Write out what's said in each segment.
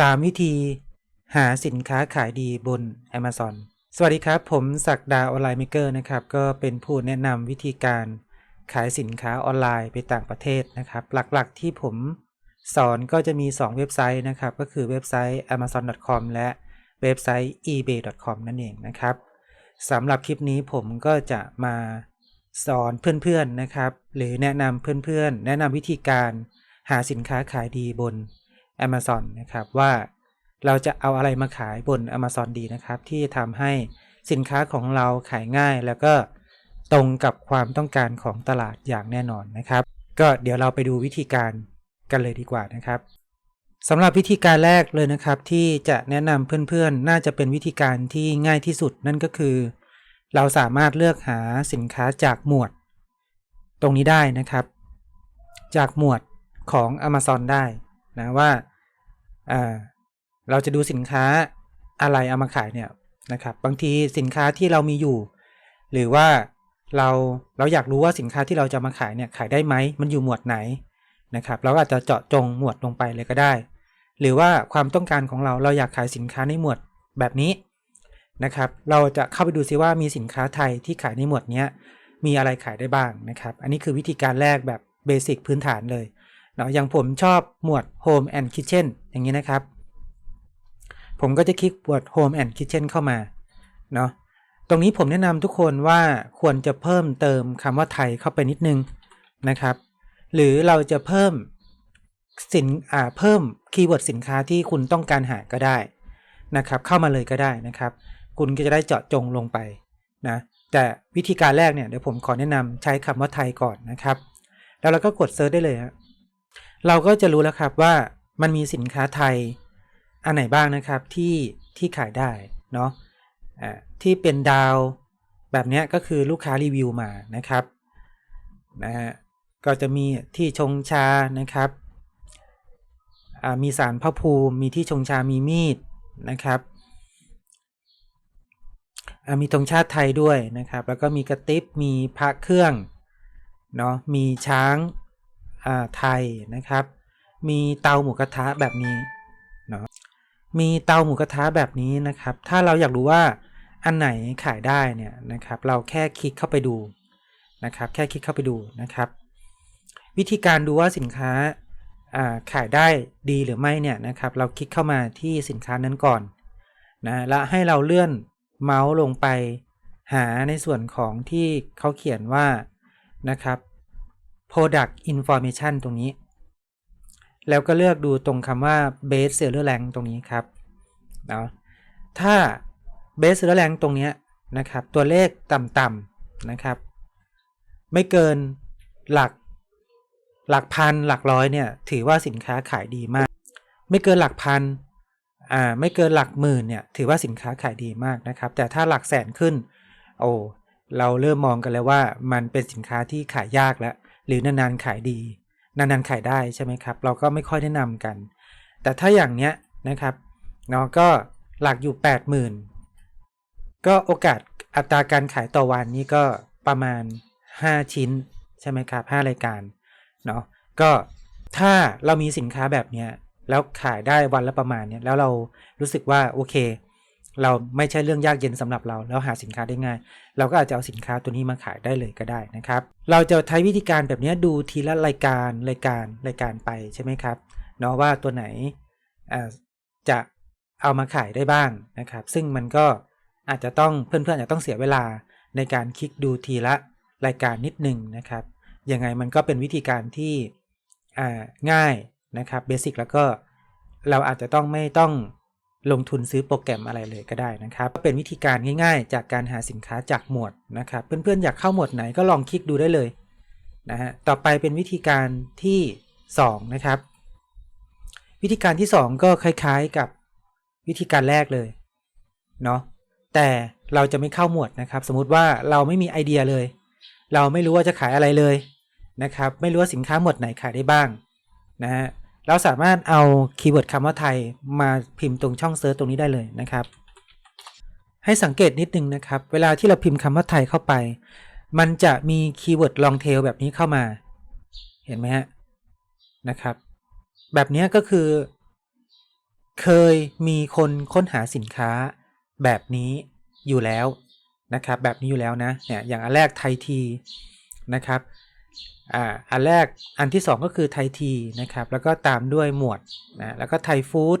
3 วิธีหาสินค้าขายดีบน Amazon สวัสดีครับ ผมศักดาออนไลน์เมเกอร์นะครับ ก็เป็นผู้แนะนำวิธีการขายสินค้าออนไลน์ไปต่างประเทศนะครับ หลักๆที่ผมสอนก็จะมี 2 เว็บไซต์นะครับ ก็คือเว็บไซต์ amazon.com และเว็บไซต์ ebay.com นั่นเองนะครับสำหรับคลิปนี้ผมก็จะมาสอนเพื่อนๆนะครับ หรือแนะนำเพื่อนๆ แนะนำวิธีการหาสินค้าขายดีบน Amazon นะครับว่าเราจะเอาอะไรมาขายบน Amazon ดีนะครับ ที่ทำให้สินค้าของเราขายง่ายแล้วก็ตรงกับความต้องการของตลาดอย่างแน่นอนนะครับ ก็เดี๋ยวเราไปดูวิธีการกันเลยดีกว่านะครับสำหรับวิธีการแรกเลยนะครับ ที่จะแนะนำเพื่อนๆ น่าจะเป็นวิธีการที่ง่ายที่สุดนั่นก็คือ เราสามารถเลือกหาสินค้าจากหมวด ตรงนี้ได้นะครับ จากหมวดของ Amazon ได้นะว่า อ่าเราจะดูสินค้าอะไรเอามาขายเนี่ยนะครับ บางทีสินค้าที่เรามีอยู่ หรือว่าเราเราอยากรู้ว่าสินค้าที่เราจะมาขายเนี่ยขายได้ไหมมันอยู่หมวดไหนนะครับ เราก็อาจจะเจาะจงหมวดลงไปเลยก็ได้ หรือว่าความต้องการของเราเราอยากขายสินค้าในหมวดแบบนี้นะครับ เราจะเข้าไปดูซิว่ามีสินค้าไทยที่ขายในหมวดนี้มีอะไรขายได้บ้างนะครับ อันนี้คือวิธีการแรกแบบเบสิกพื้นฐานเลย เนาะอย่างผมชอบหมวด Home and Kitchen อย่างนี้นะครับ ผมก็จะคลิกหมวด Home and Kitchen เข้ามาเนาะตรงนี้ผมแนะนำทุกคนว่าควรจะเพิ่มเติมคำว่าไทยเข้าไปนิดนึงนะครับ หรือเราจะเพิ่มสินอ่าเพิ่มคีย์เวิร์ดสินค้าที่คุณต้องการหาก็ได้นะครับ เข้ามาเลยก็ได้นะครับ คุณก็จะได้เจาะจงลงไปนะแต่วิธีการแรกเนี่ยเดี๋ยวผมขอแนะนำใช้คำว่าไทยก่อนนะครับ แล้วเราก็กดเซิร์ชได้เลยฮะ เราก็จะรู้แล้วครับว่ามันมีสินค้าไทย อันไหนบ้างนะครับที่ที่ขายได้เนาะอ่าที่เป็นดาวแบบนี้ก็คือลูกค้ารีวิวมานะครับนะฮะก็จะมีที่ชงชานะครับมีสารพระภูมิมีที่ชงชามีมีดนะครับมีธงชาติไทยด้วยนะครับ แล้วก็มีกระติบมีพระเครื่องเนาะมีช้าง ไทยนะครับ มีเตาหมูกระทะแบบนี้เนาะมีเตาหมูกระทะแบบนี้นะครับ ถ้าเราอยากรู้ว่าอันไหนขายได้เนี่ยนะครับ เราแค่คลิกเข้าไปดูนะครับ แค่คลิกเข้าไปดูนะครับ วิธีการดูว่าสินค้าอ่าขายได้ดีหรือไม่เนี่ยนะครับ เราคลิกเข้ามาที่สินค้านั้นก่อนนะแล้วให้เราเลื่อนเมาส์ลงไปหาในส่วนของที่เขาเขียนว่านะครับ product information ตรงนี้ แล้วก็เลือกดูตรงคำว่า base seller rank ตรงนี้ครับเนาะถ้า base seller rank ตรงนี้นะครับตัวเลขต่ำๆนะครับ ไม่เกินหลักหลักพันหลักร้อยเนี่ยถือว่าสินค้าขายดีมาก ไม่เกินหลักพันอ่าไม่เกินหลักหมื่นเนี่ยถือว่าสินค้าขายดีมากนะครับ แต่ถ้าหลักแสนขึ้นโอ้เราเริ่มมองกันแล้วว่ามันเป็นสินค้าที่ขายยากแล้ว รือนานๆขายดี นานๆขายได้ใช่ไหมครับ เราก็ไม่ค่อยแนะนำกัน แต่ถ้าอย่างเนี้ยนะครับเนาะก็หลักอยู่ 80,000 ก็โอกาสอัตราการขายต่อวันนี้ก็ประมาณ 5 ชิ้นใช่ไหมครับ 5 รายการเนาะก็ถ้าเรามีสินค้าแบบเนี้ยแล้วขายได้วันละประมาณเนี้ยแล้วเรารู้สึกว่าโอเค เราไม่ใช่เรื่องยากเย็นสำหรับเรา แล้วหาสินค้าได้ง่าย เราก็อาจจะเอาสินค้าตัวนี้มาขายได้เลยก็ได้นะครับ เราจะใช้วิธีการแบบนี้ดูทีละรายการรายการรายการไปใช่ไหมครับเนาะว่าตัวไหนจะเอามาขายได้บ้างนะครับ ซึ่งมันก็อาจจะต้องเพื่อนๆอาจจะต้องเสียเวลาในการคลิกดูทีละรายการนิดหนึ่งนะครับยังไงมันก็เป็นวิธีการที่ง่ายนะครับเบสิกแล้วก็เราอาจจะต้องไม่ต้อง ลงทุนซื้อโปรแกรมอะไรเลยก็ได้นะครับเป็นวิธีการง่ายๆ จากการหาสินค้าจากหมวดนะครับเพื่อนๆอยากเข้าหมวดไหนก็ลองคลิกดูได้เลยนะฮะต่อไปเป็นวิธีการที่ 2 นะครับ วิธีการที่ 2 ก็คล้ายๆกับวิธีการแรกเลยเนาะแต่เราจะไม่เข้าหมวดนะครับ สมมติว่าเราไม่มีไอเดียเลย เราไม่รู้ว่าจะขายอะไรเลยนะครับ ไม่รู้ว่าสินค้าหมวดไหนขายได้บ้างนะฮะ เราสามารถเอาคีย์เวิร์ดคำว่าไทยมาพิมพ์ตรงช่องเซิร์ชตรงนี้ได้เลยนะครับ ให้สังเกตนิดนึงนะครับ เวลาที่เราพิมพ์คำว่าไทยเข้าไป มันจะมีคีย์เวิร์ดลองเทลแบบนี้เข้ามา เห็นไหมฮะนะครับ แบบนี้ก็คือ เคยมีคนค้นหาสินค้าแบบนี้อยู่แล้วนะครับ แบบนี้อยู่แล้วนะเนี่ยอย่างอันแรกไทยทีนะครับ อ่าอันแรกอันที่สองก็คือไทยทีนะครับ แล้วก็ตามด้วยหมวดนะแล้วก็ไทยฟู้ด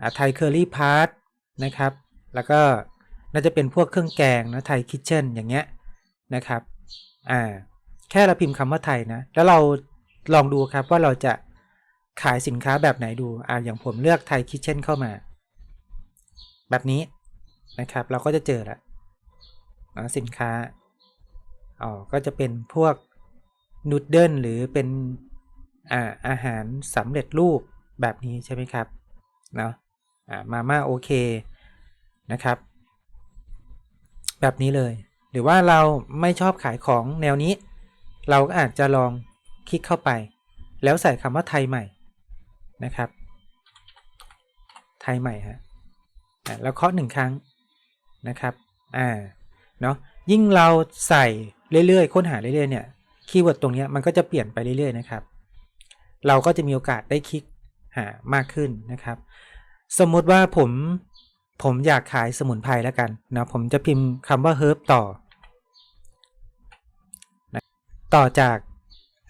อ่าไทยเคอรี่พาร์ทนะครับ แล้วก็น่าจะเป็นพวกเครื่องแกงนะไทยคิทเช่นอย่างเงี้ยนะครับอ่าแค่เราพิมพ์คำว่าไทยนะ แล้วเราลองดูครับว่าเราจะขายสินค้าแบบไหนดูอ่าอย่างผมเลือกไทยคิทเช่นเข้ามา แบบนี้นะครับ เราก็จะเจอละนะสินค้าอ๋อก็จะเป็นพวก นูดเดิลหรือเป็นอาอาหารสำเร็จรูปแบบนี้ใช่ไหมครับเนาะมาม่าโอเคนะครับ แบบนี้เลย หรือว่าเราไม่ชอบขายของแนวนี้ เราก็อาจจะลองคลิกเข้าไป แล้วใส่คำว่าไทยใหม่นะครับ ไทยใหม่ฮะแล้วเคาะหนึ่งครั้งนะครับอ่าเนาะยิ่งเราใส่เรื่อยๆ ค้นหาเรื่อยๆเนี่ย คีย์เวิร์ดตรงนี้มันก็จะเปลี่ยนไปเรื่อยๆนะครับ เราก็จะมีโอกาสได้คลิกหามากขึ้นนะครับ สมมติว่าผมผมอยากขายสมุนไพรแล้วกันนะผมจะพิมพ์คำว่า herb ต่อนะต่อจาก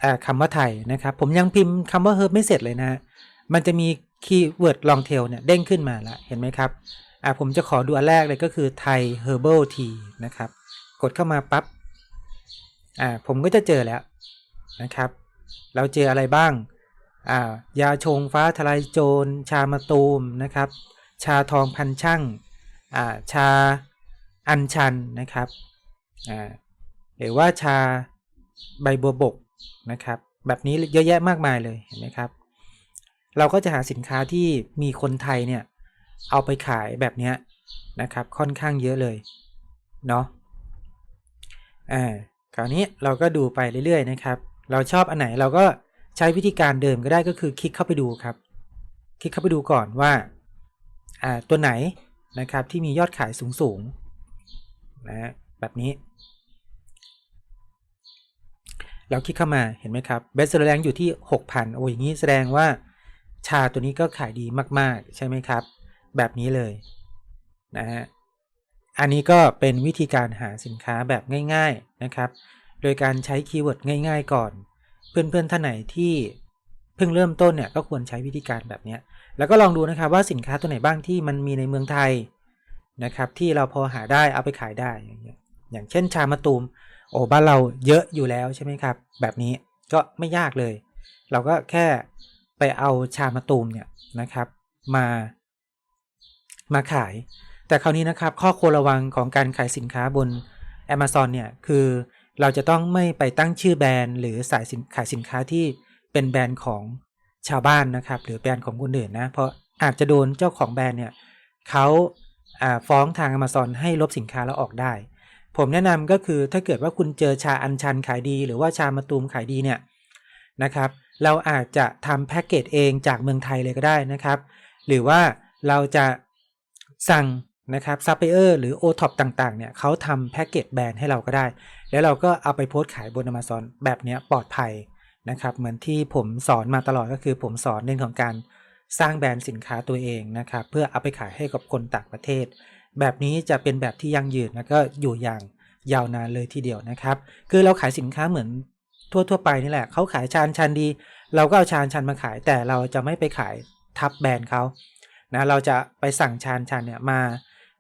อ่าคำว่าไทยนะครับ ผมยังพิมพ์คำว่า herb ไม่เสร็จเลยนะ มันจะมีคีย์เวิร์ด long tail เนี่ยเด้งขึ้นมาแล้วเห็นไหมครับอ่าผมจะขอดูอันแรกเลยก็คือไทย herbal tea นะครับ กดเข้ามาปั๊บ อ่าผมก็จะเจอแล้วนะครับ เราเจออะไรบ้างอ่ายาชงฟ้าทลายโจร ชามะตูมนะครับ ชาทองพันช่างอ่าชาอัญชันนะครับอ่าหรือว่าชาใบบัวบกนะครับ แบบนี้เยอะแยะมากมายเลยเห็นไหมครับ เราก็จะหาสินค้าที่มีคนไทยเนี่ยเอาไปขายแบบเนี้ยนะครับค่อนข้างเยอะเลยเนาะอ่า คราวนี้เราก็ดูไปเรื่อยๆนะครับ เราชอบอันไหนเราก็ใช้วิธีการเดิมก็ได้ก็คือคลิกเข้าไปดูครับ คลิกเข้าไปดูก่อนว่าอ่าตัวไหนนะครับที่มียอดขายสูงๆนะแบบนี้ เราคลิกเข้ามาเห็นไหมครับเบสเซอร์แรงอยู่ที่ 6,000 โอ้ยอย่างนี้แสดงว่าชาตัวนี้ก็ขายดีมากๆ ใช่ไหมครับ แบบนี้เลยนะฮะ อันนี้ก็เป็นวิธีการหาสินค้าแบบง่าย ๆนะครับ โดยการใช้คีย์เวิร์ดง่าย ๆ ก่อน เพื่อนๆท่านไหนที่เพิ่งเริ่มต้นเนี่ยก็ควรใช้วิธีการแบบนี้แล้วก็ลองดูนะครับว่าสินค้าตัวไหนบ้างที่มันมีในเมืองไทยนะครับ ที่เราพอหาได้เอาไปขายได้อย่างเงี้ยอย่างเช่นชามะตูมโอ้บ้านเราเยอะอยู่แล้วใช่ไหมครับ แบบนี้ก็ไม่ยากเลย เราก็แค่ไปเอาชามะตูมเนี่ยนะครับ มา มาขาย แต่คราวนี้นะครับข้อควรระวังของการขายสินค้าบน Amazon เนี่ยคือเราจะต้องไม่ไปตั้งชื่อแบรนด์หรือสายสินขายสินค้าที่เป็นแบรนด์ของชาวบ้านนะครับ หรือแบรนด์ของคนอื่นนะ เพราะอาจจะโดนเจ้าของแบรนด์เนี่ยเขาาฟ้องทาง Amazon ให้ลบสินค้าแล้วออกได้ ผมแนะนำก็คือถ้าเกิดว่าคุณเจอชาอัญชันขายดี หรือว่าชามะตูมขายดีเนี่ยนะครับเราอาจจะทำแพ็กเกจเองจากเมืองไทยเลยก็ได้นะครับ หรือว่าเราจะสั่ง นะครับซัพพลายเออร์หรือ o t o p ต่างๆเนี่ยเขาทำแพ็กเกจแบรนด์ให้เราก็ได้ แล้วเราก็เอาไปโพสต์ขายบน Amazon แบบเนี้ยปลอดภัยนะครับเหมือนที่ผมสอนมาตลอดก็คือผมสอนเรื่องของการสร้างแบรนด์สินค้าตัวเองนะครับเพื่อเอาไปขายให้กับคนต่างประเทศ แบบนี้จะเป็นแบบที่ยั่งยืนแล้วก็อยู่อย่างยาวนานเลยทีเดียวนะครับ คือเราขายสินค้าเหมือนทั่วๆไปนี่แหละเขาขายชานชันดี เราก็เอาชานชันมาขายแต่เราจะไม่ไปขายทับแบรนด์เขานะเราจะไปสั่งชานชันเนี่ยมา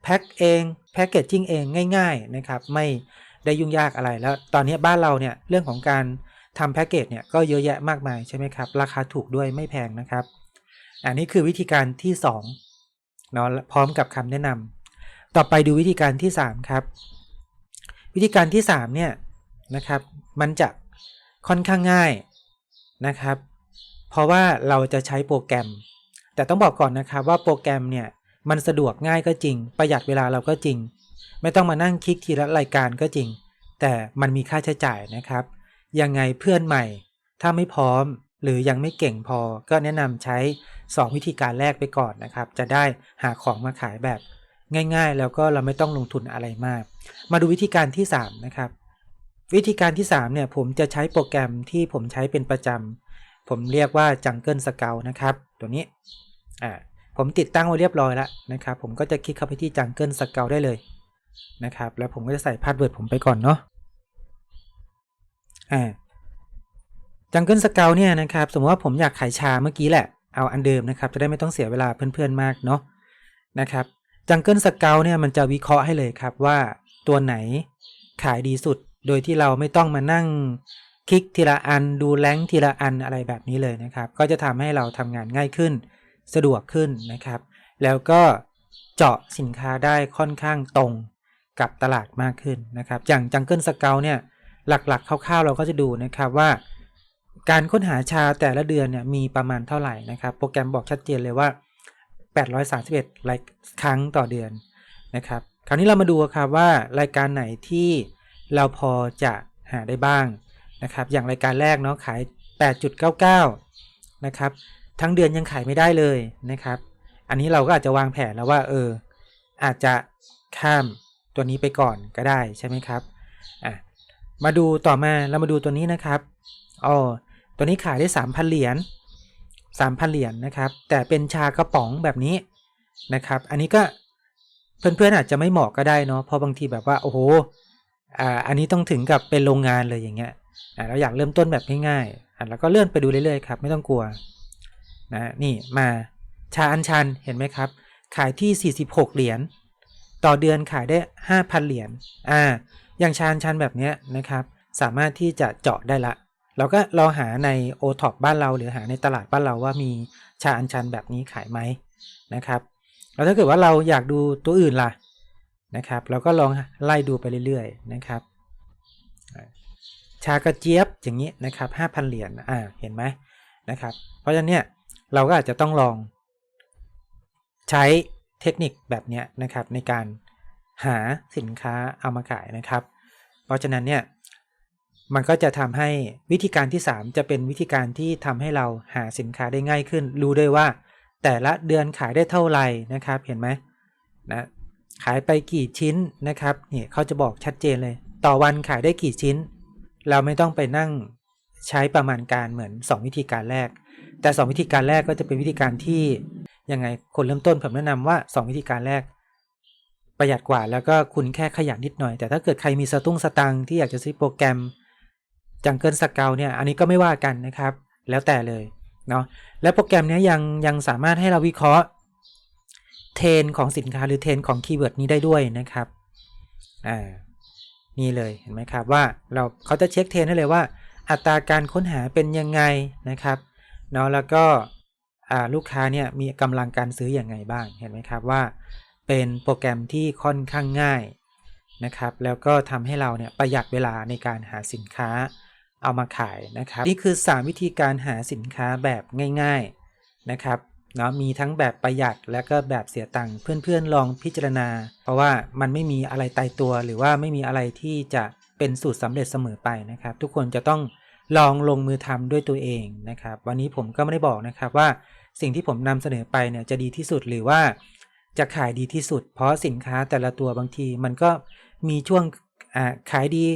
แพ็คเองแพ็กเกจจิ้งเองง่ายๆนะครับไม่ได้ยุ่งยากอะไรแล้วตอนนี้บ้านเราเนี่ยเรื่องของการทำแพ็กเกจเนี่ยก็เยอะแยะมากมายใช่ไหมครับราคาถูกด้วยไม่แพงนะครับ อันนี้คือวิธีการที่2เนาะพร้อมกับคำแนะนำต่อไปดูวิธีการที่ 3 ครับ วิธีการที่3เนี่ยนะครับมันจะค่อนข้างง่ายนะครับ เพราะว่าเราจะใช้โปรแกรม แต่ต้องบอกก่อนนะครับว่าโปรแกรมเนี่ย มันสะดวกง่ายก็จริง ประหยัดเวลาเราก็จริง ไม่ต้องมานั่งคลิกทีละรายการก็จริง แต่มันมีค่าใช้จ่ายนะครับ ยังไงเพื่อนใหม่ ถ้าไม่พร้อมหรือยังไม่เก่งพอก็แนะนำใช้ 2 วิธีการแรกไปก่อนนะครับ จะได้หาของมาขายแบบง่ายๆ แล้วก็เราไม่ต้องลงทุนอะไรมาก มาดูวิธีการที่ 3 นะครับ วิธีการที่ 3 เนี่ย ผมจะใช้โปรแกรมที่ผมใช้เป็นประจำ ผมเรียกว่า Jungle Scout นะครับ ตัวนี้อ่า ผมติดตั้งไว้เรียบร้อยแล้วนะครับ ผมก็จะคลิกเข้าไปที่ Jungle Scout ได้เลยนะครับ แล้วผมก็จะใส่พาสเวิร์ดผมไปก่อนเนาะอ่า Jungle Scout เนี่ยนะครับ สมมติว่าผมอยากขายชาเมื่อกี้แหละ เอาอันเดิมนะครับ จะได้ไม่ต้องเสียเวลาเพื่อนๆมากเนาะนะครับ Jungle Scout เนี่ยมันจะวิเคราะห์ให้เลยครับว่าตัวไหนขายดีสุด โดยที่เราไม่ต้องมานั่งคลิกทีละอันดูแรงทีละอันอะไรแบบนี้เลยนะครับ ก็จะทำให้เราทำงานง่ายขึ้น สะดวกขึ้นนะครับ แล้วก็เจาะสินค้าได้ค่อนข้างตรงกับตลาดมากขึ้นนะครับ อย่าง Jungle Scout เนี่ยหลักๆคร่าวๆเราก็จะดูนะครับว่า การค้นหาชาแต่ละเดือนเนี่ยมีประมาณเท่าไหร่นะครับ โปรแกรมบอกชัดเจนเลยว่า 831รายครั้งต่อเดือนนะครับ คราวนี้เรามาดูครับว่ารายการไหนที่เราพอจะหาได้บ้างนะครับ อย่างรายการแรกเนาะขาย 8.99 นะครับ ทั้งเดือนยังขายไม่ได้เลยนะครับ อันนี้เราก็อาจจะวางแผนแล้วว่าเอออาจจะข้ามตัวนี้ไปก่อนก็ได้ใช่ไหมครับอะมาดูต่อมาเรามาดูตัวนี้นะครับอ๋อตัวนี้ขายได้ 3,000 เหรียญ3,000 เหรียญนะครับ แต่เป็นชากระป๋องแบบนี้นะครับ อันนี้ก็เพื่อนๆอาจจะไม่เหมาะก็ได้เนาะเพราะบางทีแบบว่าโอ้โหอ่าอันนี้ต้องถึงกับเป็นโรงงานเลยอย่างเงี้ยอ่าเราอยากเริ่มต้นแบบง่ายๆอะแล้วก็เลื่อนไปดูเรื่อยๆครับไม่ต้องกลัว นะนี่มาชาอัญชันเห็นไหมครับ ขายที่ 46 เหรียญต่อเดือนขายได้ 5,000 เหรียญอ่าอย่างชาอัญชันแบบนี้นะครับ สามารถที่จะเจาะได้ละเราก็เราหาใน o t o p บ้านเราหรือหาในตลาดบ้านเราว่ามีชาอัญชันแบบนี้ขายไหมนะครับแล้วถ้าเกิดว่าเราอยากดูตัวอื่นล่ะนะครับเราก็ลองไล่ดูไปเรื่อยๆนะครับชากระเจี๊ยบอย่างนี้นะครับ5,000 เหรียญอ่าเห็นไหมนะครับ เพราะฉะนั้นเนี่ย เราก็อาจจะต้องลอง ใช้เทคนิคแบบนี้นะครับ ในการหาสินค้าเอามาขายนะครับ เพราะฉะนั้นเนี่ยมันก็จะทำให้วิธีการที่ 3 จะเป็นวิธีการที่ทำให้เราหาสินค้าได้ง่ายขึ้น รู้ด้วยว่า แต่ละเดือนขายได้เท่าไหร่นะครับ เห็นไหมนะขายไปกี่ชิ้นนะครับเนี่ยเขาจะบอกชัดเจนเลย ต่อวันขายได้กี่ชิ้น เราไม่ต้องไปนั่งใช้ประมาณการเหมือน 2 วิธีการแรก แต่ 2 วิธีการแรกก็จะเป็นวิธีการที่ยังไงคนเริ่มต้นผมแนะนำว่า 2 วิธีการแรก ประหยัดกว่าแล้วก็คุณแค่ขยันนิดหน่อย แต่ถ้าเกิดใครมีสตุ้งสตังที่อยากจะซื้อโปรแกรมจังเกิลสเกลเนี่ยอันนี้ก็ไม่ว่ากันนะครับ แล้วแต่เลยเนาะและโปรแกรมนี้ยังยังสามารถให้เราวิเคราะห์เทรนของสินค้าหรือเทรนของคีย์เวิร์ดนี้ได้ด้วยนะครับอ่านี่เลยเห็นไหมครับว่าเราเขาจะเช็คเทรนให้เลยว่า อัตราการค้นหาเป็นยังไงนะครับ เนาะแล้วก็ลูกค้าเนี่ยมีกำลังการซื้ออยังไงบ้างเห็นไหมครับว่า เป็นโปรแกรมที่ค่อนข้างง่ายนะครับแล้วก็ทำให้เราเนี่ยประหยัดเวลาในการหาสินค้าเอามาขายนะครับ นี่คือ 3 วิธีการหาสินค้าแบบง่าย ๆนะครับเนาะมีทั้งแบบประหยัดและก็แบบเสียตังค์เพื่อนๆลองพิจารณา เพราะว่ามันไม่มีอะไรตายตัว หรือว่าไม่มีอะไรที่จะเป็นสูตรสำเร็จเสมอไปนะครับ ทุกคนจะต้อง ลองลงมือทำด้วยตัวเองนะครับ วันนี้ผมก็ไม่ได้บอกนะครับว่าสิ่งที่ผมนำเสนอไปเนี่ยจะดีที่สุดหรือว่าจะขายดีที่สุด เพราะสินค้าแต่ละตัวบางทีมันก็มีช่วงขายดี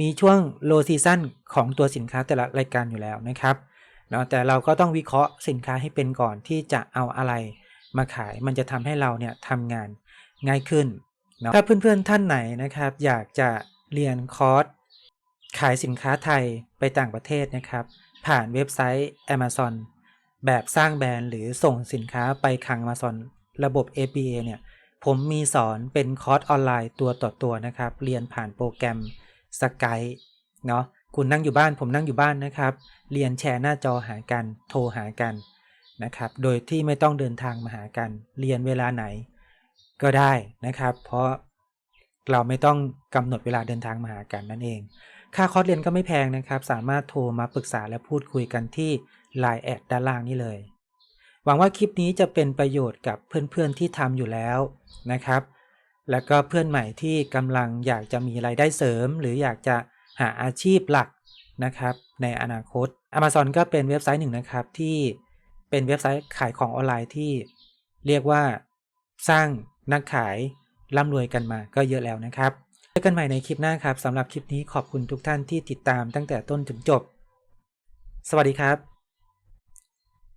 มีช่วง low season ของตัวสินค้าแต่ละรายการอยู่แล้วนะครับเนาะแต่เราก็ต้องวิเคราะห์สินค้าให้เป็นก่อนที่จะเอาอะไรมาขายมันจะทำให้เราเนี่ยทำงานง่ายขึ้นเนาะถ้าเพื่อนๆท่านไหนนะครับ อยากจะเรียนคอร์ส ขายสินค้าไทยไปต่างประเทศนะครับ ผ่านเว็บไซต์ Amazon แบบสร้างแบรนด์หรือส่งสินค้าไปคัง Amazon ระบบ APA เนี่ยผมมีสอนเป็นคอร์สออนไลน์ตัวต่อตัวนะครับ เรียนผ่านโปรแกรมสกายเนาะคุณนั่งอยู่บ้านผมนั่งอยู่บ้านนะครับ เรียนแชร์หน้าจอหากันโทรหากันนะครับ โดยที่ไม่ต้องเดินทางมาหากัน เรียนเวลาไหนก็ได้นะครับ เพราะเราไม่ต้องกำหนดเวลาเดินทางมาหากันนั่นเอง ค่าคอร์สเรียนก็ไม่แพงนะครับ สามารถโทรมาปรึกษาและพูดคุยกันที่ Line แอดด้านล่างนี้เลย หวังว่าคลิปนี้จะเป็นประโยชน์กับเพื่อนๆที่ทำอยู่แล้วนะครับ แล้วก็เพื่อนใหม่ที่กำลังอยากจะมีรายได้เสริม หรืออยากจะหาอาชีพหลักนะครับ ในอนาคต Amazon ก็เป็นเว็บไซต์หนึ่งนะครับที่เป็นเว็บไซต์ขายของออนไลน์ที่เรียกว่าสร้างนักขายร่ำรวยกันมาก็เยอะแล้วนะครับ อกันใหม่ในคลิปหน้าครับสำหรับคลิปนี้ขอบคุณทุกท่านที่ติดตามตั้งแต่ต้นถึงจบ สวัสดีครับ